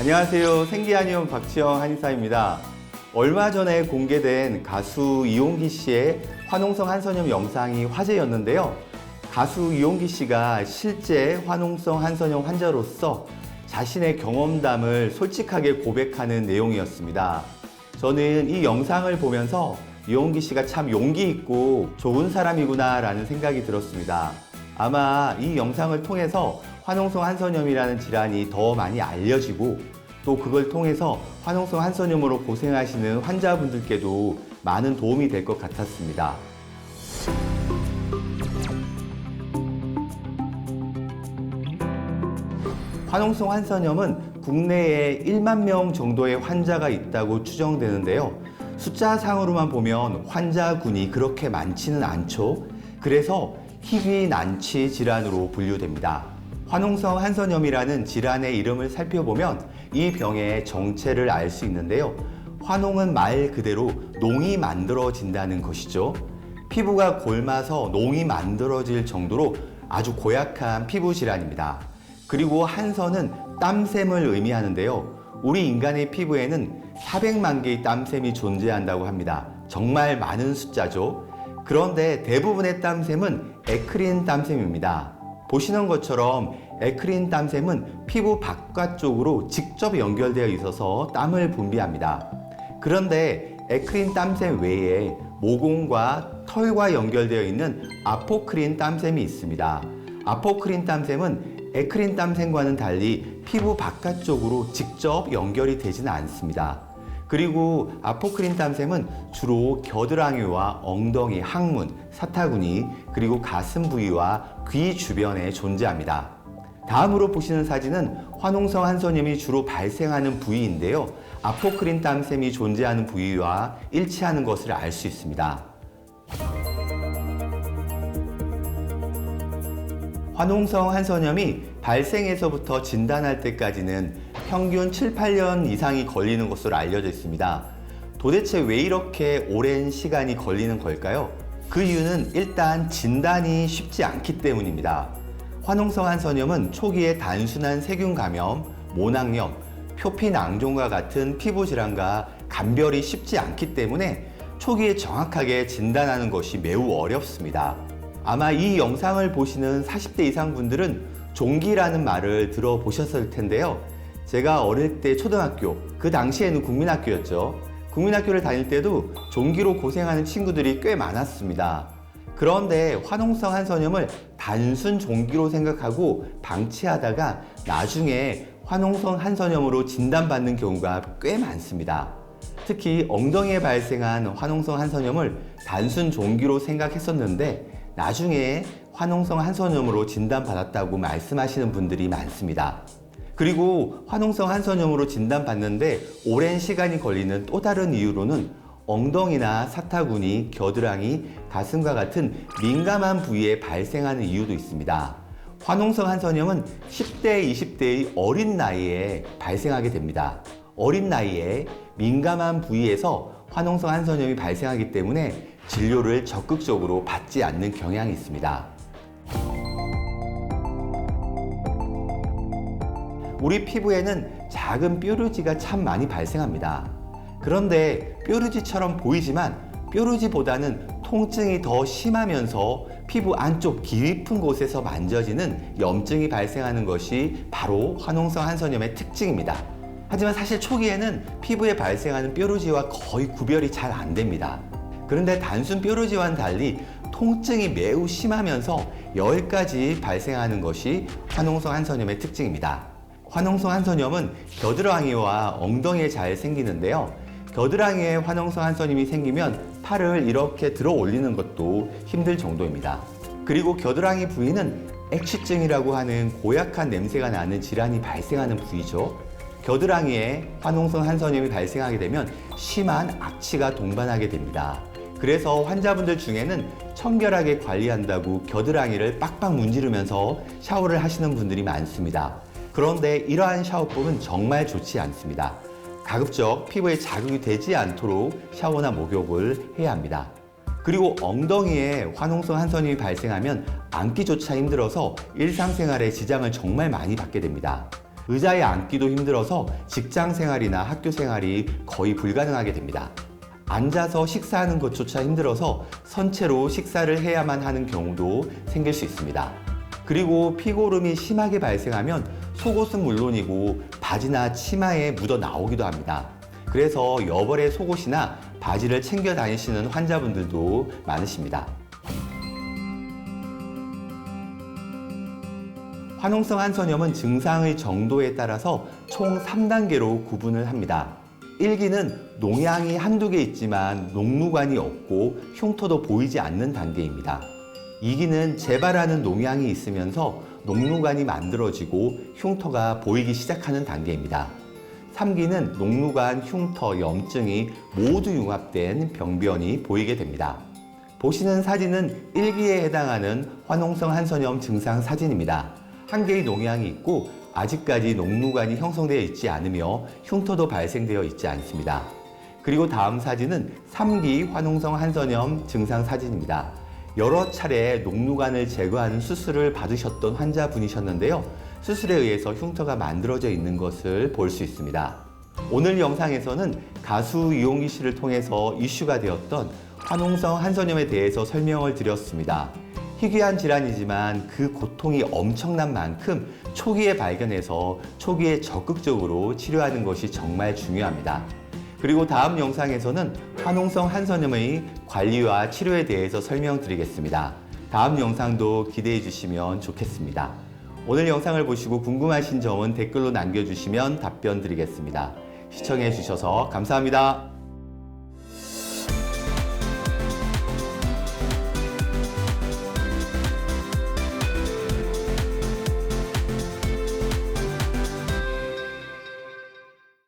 안녕하세요. 생기한의원 박지영 한의사입니다. 얼마 전에 공개된 가수 이용기 씨의 화농성 한선염 영상이 화제였는데요. 가수 이용기 씨가 실제 화농성 한선염 환자로서 자신의 경험담을 솔직하게 고백하는 내용이었습니다. 저는 이 영상을 보면서 이용기 씨가 참 용기 있고 좋은 사람이구나라는 생각이 들었습니다. 아마 이 영상을 통해서 화농성 한선염이라는 질환이 더 많이 알려지고 또 그걸 통해서 화농성 한선염으로 고생하시는 환자분들께도 많은 도움이 될 것 같았습니다. 화농성 한선염은 국내에 1만 명 정도의 환자가 있다고 추정되는데요. 숫자상으로만 보면 환자군이 그렇게 많지는 않죠. 그래서 희귀 난치 질환으로 분류됩니다. 화농성 한선염이라는 질환의 이름을 살펴보면 이 병의 정체를 알 수 있는데요. 화농은 말 그대로 농이 만들어진다는 것이죠. 피부가 골마서 농이 만들어질 정도로 아주 고약한 피부 질환입니다. 그리고 한선은 땀샘을 의미하는데요. 우리 인간의 피부에는 400만 개의 땀샘이 존재한다고 합니다. 정말 많은 숫자죠. 그런데 대부분의 땀샘은 에크린 땀샘입니다. 보시는 것처럼 에크린 땀샘은 피부 바깥쪽으로 직접 연결되어 있어서 땀을 분비합니다. 그런데 에크린 땀샘 외에 모공과 털과 연결되어 있는 아포크린 땀샘이 있습니다. 아포크린 땀샘은 에크린 땀샘과는 달리 피부 바깥쪽으로 직접 연결이 되지는 않습니다. 그리고 아포크린 땀샘은 주로 겨드랑이와 엉덩이, 항문, 사타구니, 그리고 가슴 부위와 귀 주변에 존재합니다. 다음으로 보시는 사진은 화농성 한선염이 주로 발생하는 부위인데요. 아포크린 땀샘이 존재하는 부위와 일치하는 것을 알 수 있습니다. 화농성 한선염이 발생에서부터 진단할 때까지는 평균 7, 8년 이상이 걸리는 것으로 알려져 있습니다. 도대체 왜 이렇게 오랜 시간이 걸리는 걸까요? 그 이유는 일단 진단이 쉽지 않기 때문입니다. 화농성 한 선염은 초기에 단순한 세균 감염, 모낭염, 표피낭종과 같은 피부 질환과 감별이 쉽지 않기 때문에 초기에 정확하게 진단하는 것이 매우 어렵습니다. 아마 이 영상을 보시는 40대 이상 분들은 종기라는 말을 들어보셨을 텐데요. 제가 어릴 때 초등학교, 그 당시에는 국민학교였죠. 국민학교를 다닐 때도 종기로 고생하는 친구들이 꽤 많았습니다. 그런데 화농성 한선염을 단순 종기로 생각하고 방치하다가 나중에 화농성 한선염으로 진단받는 경우가 꽤 많습니다. 특히 엉덩이에 발생한 화농성 한선염을 단순 종기로 생각했었는데 나중에 화농성 한선염으로 진단받았다고 말씀하시는 분들이 많습니다. 그리고 화농성 한선염으로 진단받는데 오랜 시간이 걸리는 또 다른 이유로는 엉덩이나 사타구니, 겨드랑이, 가슴과 같은 민감한 부위에 발생하는 이유도 있습니다. 화농성 한선염은 10대, 20대의 어린 나이에 발생하게 됩니다. 어린 나이에 민감한 부위에서 화농성 한선염이 발생하기 때문에 진료를 적극적으로 받지 않는 경향이 있습니다. 우리 피부에는 작은 뾰루지가 참 많이 발생합니다. 그런데 뾰루지처럼 보이지만 뾰루지보다는 통증이 더 심하면서 피부 안쪽 깊은 곳에서 만져지는 염증이 발생하는 것이 바로 화농성 한선염의 특징입니다. 하지만 사실 초기에는 피부에 발생하는 뾰루지와 거의 구별이 잘 안 됩니다. 그런데 단순 뾰루지와는 달리 통증이 매우 심하면서 열까지 발생하는 것이 화농성 한선염의 특징입니다. 화농성 한선염은 겨드랑이와 엉덩이에 잘 생기는데요. 겨드랑이에 화농성 한선염이 생기면 팔을 이렇게 들어 올리는 것도 힘들 정도입니다. 그리고 겨드랑이 부위는 액취증이라고 하는 고약한 냄새가 나는 질환이 발생하는 부위죠. 겨드랑이에 화농성 한선염이 발생하게 되면 심한 악취가 동반하게 됩니다. 그래서 환자분들 중에는 청결하게 관리한다고 겨드랑이를 빡빡 문지르면서 샤워를 하시는 분들이 많습니다. 그런데 이러한 샤워법은 정말 좋지 않습니다. 가급적 피부에 자극이 되지 않도록 샤워나 목욕을 해야 합니다. 그리고 엉덩이에 화농성 한선이 발생하면 앉기조차 힘들어서 일상생활에 지장을 정말 많이 받게 됩니다. 의자에 앉기도 힘들어서 직장 생활이나 학교 생활이 거의 불가능하게 됩니다. 앉아서 식사하는 것조차 힘들어서 선체로 식사를 해야만 하는 경우도 생길 수 있습니다. 그리고 피고름이 심하게 발생하면 속옷은 물론이고 바지나 치마에 묻어 나오기도 합니다. 그래서 여벌의 속옷이나 바지를 챙겨 다니시는 환자분들도 많으십니다. 화농성 한선염은 증상의 정도에 따라서 총 3단계로 구분을 합니다. 1기는 농양이 한두 개 있지만 녹루관이 없고 흉터도 보이지 않는 단계입니다. 2기는 재발하는 농양이 있으면서 녹루관이 만들어지고 흉터가 보이기 시작하는 단계입니다. 3기는 녹루관, 흉터, 염증이 모두 융합된 병변이 보이게 됩니다. 보시는 사진은 1기에 해당하는 화농성 한선염 증상 사진입니다. 한 개의 농양이 있고 아직까지 녹루관이 형성되어 있지 않으며 흉터도 발생되어 있지 않습니다. 그리고 다음 사진은 3기 화농성 한선염 증상 사진입니다. 여러 차례 녹루관을 제거하는 수술을 받으셨던 환자분이셨는데요. 수술에 의해서 흉터가 만들어져 있는 것을 볼 수 있습니다. 오늘 영상에서는 가수 이용기 씨를 통해서 이슈가 되었던 화농성 한선염에 대해서 설명을 드렸습니다. 희귀한 질환이지만 그 고통이 엄청난 만큼 초기에 발견해서 초기에 적극적으로 치료하는 것이 정말 중요합니다. 그리고 다음 영상에서는 화농성 한선염의 관리와 치료에 대해서 설명드리겠습니다. 다음 영상도 기대해 주시면 좋겠습니다. 오늘 영상을 보시고 궁금하신 점은 댓글로 남겨주시면 답변 드리겠습니다. 시청해 주셔서 감사합니다.